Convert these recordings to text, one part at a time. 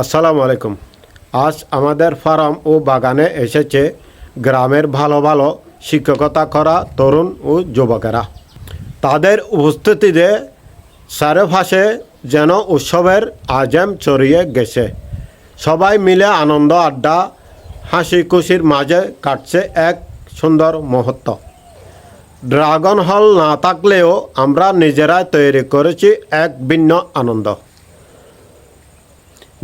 আসসালামু আলাইকুম। আজ আমাদের ফার্ম ও বাগানে এসেছে গ্রামের ভালো ভালো শিক্ষকতা করা তরুণ ও যুবকেরা। তাদের উপস্থিতিতে চারপাশে যেন উৎসবের আজেম ছড়িয়ে গেছে। সবাই মিলে আনন্দ, আড্ডা হাসি খুশির মাঝে কাটছে এক সুন্দর মুহূর্ত। ড্রাগন হল না থাকলেও আমরা নিজেরাই তৈরি করেছি এক ভিন্ন আনন্দ।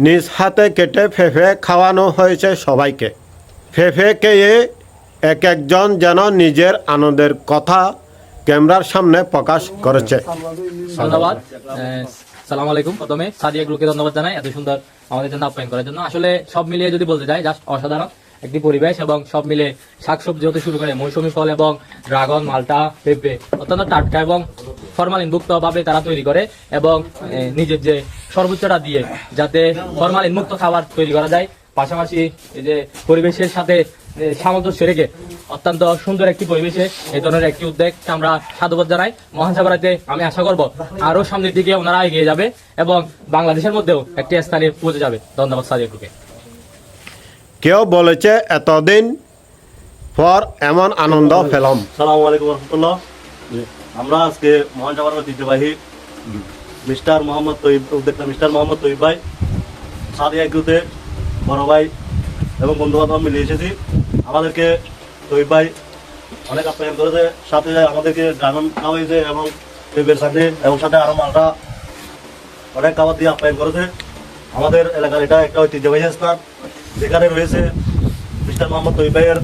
নিজ হাতে কেটে ফেফে খাওয়ানো হয়েছে সবাইকে। ফেফে খেয়ে এক একজন যেন নিজের আনন্দের কথা ক্যামেরার সামনে প্রকাশ করেছে। ধন্যবাদ। সালাম আলাইকুম প্রথমে। সাদিয়া গ্রুপকে ধন্যবাদ জানাই এত সুন্দর আমাদের জন্য আপ্যায়ন করার জন্য। আসলে সব মিলিয়ে যদি বলতে যাই জাস্ট অসাধারণ একটি পরিবেশ এবং সব মিলে শাকসবজি হতে শুরু করে মৌসুমী ফল এবং ড্রাগন, মালটা, পেঁপে অত্যন্ত টাটকা এবং ফরমালিন মুক্ত ভাবে তারা তৈরি করে এবং নিজের যে সর্বোচ্চটা দিয়ে যাতে ফরমালিন মুক্ত খাবার তৈরি করা যায়। পাশাপাশি এই যে পরিবেশের সাথে সামঞ্জস্য রেখে অত্যন্ত সুন্দর একটি পরিবেশে এই ধরনের একটি উদ্যোগ আমরা সাধুবাদ জানাই। মহাসাগরাতে আমি আশা করব আরও সামনের দিকে ওনারা এগিয়ে যাবে এবং বাংলাদেশের মধ্যেও একটি স্থানে পৌঁছে যাবে। ধন্যবাদ সাদিয়াকুকে। কেউ বলেছে এতদিন পর এমন আনন্দ পেলাম। সালামু আলাইকুম রহমতুল্লাহ। আমরা আজকে মহানসাগর ঐতিহ্যবাহী মিস্টার মোহাম্মদ তৈব উদ্যোক্তা মিস্টার মোহাম্মদ তৈব ভাই সাদিয়া গ্রুতে বড় ভাই এবং বন্ধু বান্ধব মিলে এসেছি। আমাদেরকে তৈব ভাই অনেক আপ্যায়ন করেছে, সাথে আমাদেরকে ড্রাগন খাওয়াইছে এবং পেঁপের সাথে এবং সাথে আরও মালটা অনেক খাবার দিয়ে আপ্যায়ন করেছে। আমাদের এলাকার এটা একটা ঐতিহ্যবাহী স্থান, যেখানে রয়েছে মিস্টার মোহাম্মদ তৈব ভাইয়ের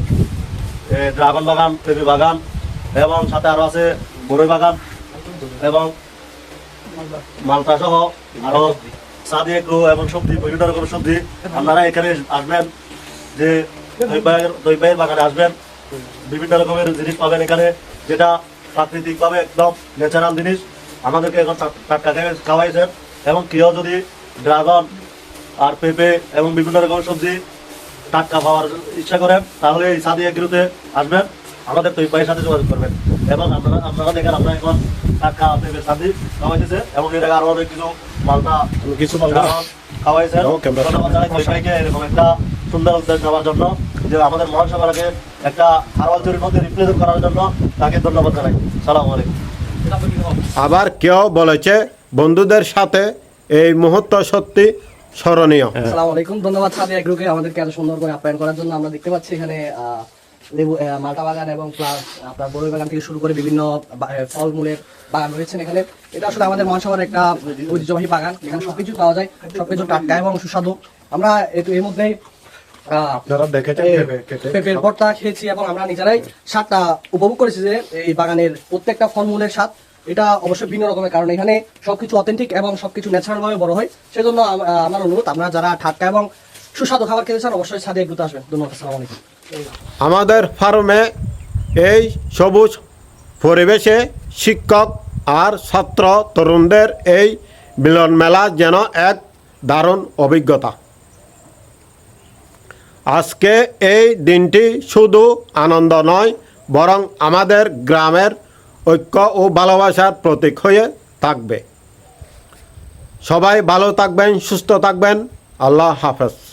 ড্রাগন বাগান পেঁপে বাগান এবং সাথে আরও আছে বড়ই বাগান এবং মালটা সহ আরও সাদি এগ্রো এবং সবজি, বিভিন্ন রকমের সবজি আপনারা এখানে আসবেন, যে দই ভাইয়ের বাগানে আসবেন, বিভিন্ন রকমের জিনিস পাবেন এখানে, যেটা প্রাকৃতিক ভাবে একদম ন্যাচারাল জিনিস। আমাদেরকে এখন টাট- টাটকা খাওয়াই- খাওয়াইছেন এবং কেউ যদি ড্রাগন আর পেঁপে এবং বিভিন্ন রকমের সবজি টাটকা পাওয়ার ইচ্ছা করেন, তাহলে এই সাদি এগ্রোতে আসবেন। আমাদের তো সাথে যোগাযোগ করবেন। এবং আপনারা আপনারা দেখেন আমরা এখন টাটকা পেঁপে সাদি খাওয়াইতেছে এবং এর আগে আরও অনেক কিছু মালটা কিছু মালটা ক্যামেরা- ধন্যবাদ জানাই এরকম একটা সুন্দর উদ্যোগ নেওয়ার জন্য যে আমাদের মহাসভাকে একটা হারওয়াল তৈরির মধ্যে রিপ্রেজেন্ট করার জন্য তাকে ধন্যবাদ জানাই। সালাম আলাইকুম। আবার কেউ বলেছে বন্ধুদের সাথে এই মুহূর্ত সত্যি স্মরণীয়। আসসালামু আলাইকুম। ধন্যবাদ। সাদিয়া গ্রুপে আমাদেরকে এত সুন্দর করে আপ্যায়ন করার জন্য আমরা দেখতে পাচ্ছি এখানে লেবু মালটা বাগান এবং প্লাস আপনার বড়ই বাগান থেকে শুরু করে বিভিন্ন ফলমূলের বাগান রয়েছেন এখানে। এটা আসলে আমাদের মহাসভার একটা ঐতিহ্যবাহী বাগান। এখানে সবকিছু পাওয়া যায় সবকিছু টাটকা এবং সুস্বাদু। আমরা এর মধ্যেই আপনারা দেখেছেন এ, পেঁপে কেটে? পেঁপের ভর্তা খেয়েছি এবং আমরা নিজেরাই স্বাদটা উপভোগ করেছি যে এই বাগানের প্রত্যেকটা ফলমূলের স্বাদ। এটা অবশ্যই ভিন্ন রকমের কারণ এখানে সবকিছু অথেন্টিক এবং সবকিছু ন্যাচারাল ভাবে বড় হয়। সেজন্য আমার অনুরোধ আপনারা যারা ঠাটকা এবং সুস্বাদু খাবার খেতে চান অবশ্যই সাদে এগুলোতে আসবেন। ধন্যবাদ আসসালামু আলাইকুম। আমাদের ফার্মে এই সবুজ পরিবেশে শিক্ষক আর ছাত্র তরুণদের এই মিলন মেলা যেন এক দারুণ অভিজ্ঞতা। আজকে এই দিনটি শুধু আনন্দ নয়, বরং আমাদের গ্রামের ঐক্য ও ভালোবাসার প্রতীক হয়ে থাকবে। সবাই ভালো থাকবেন, সুস্থ থাকবেন। আল্লাহ হাফেজ।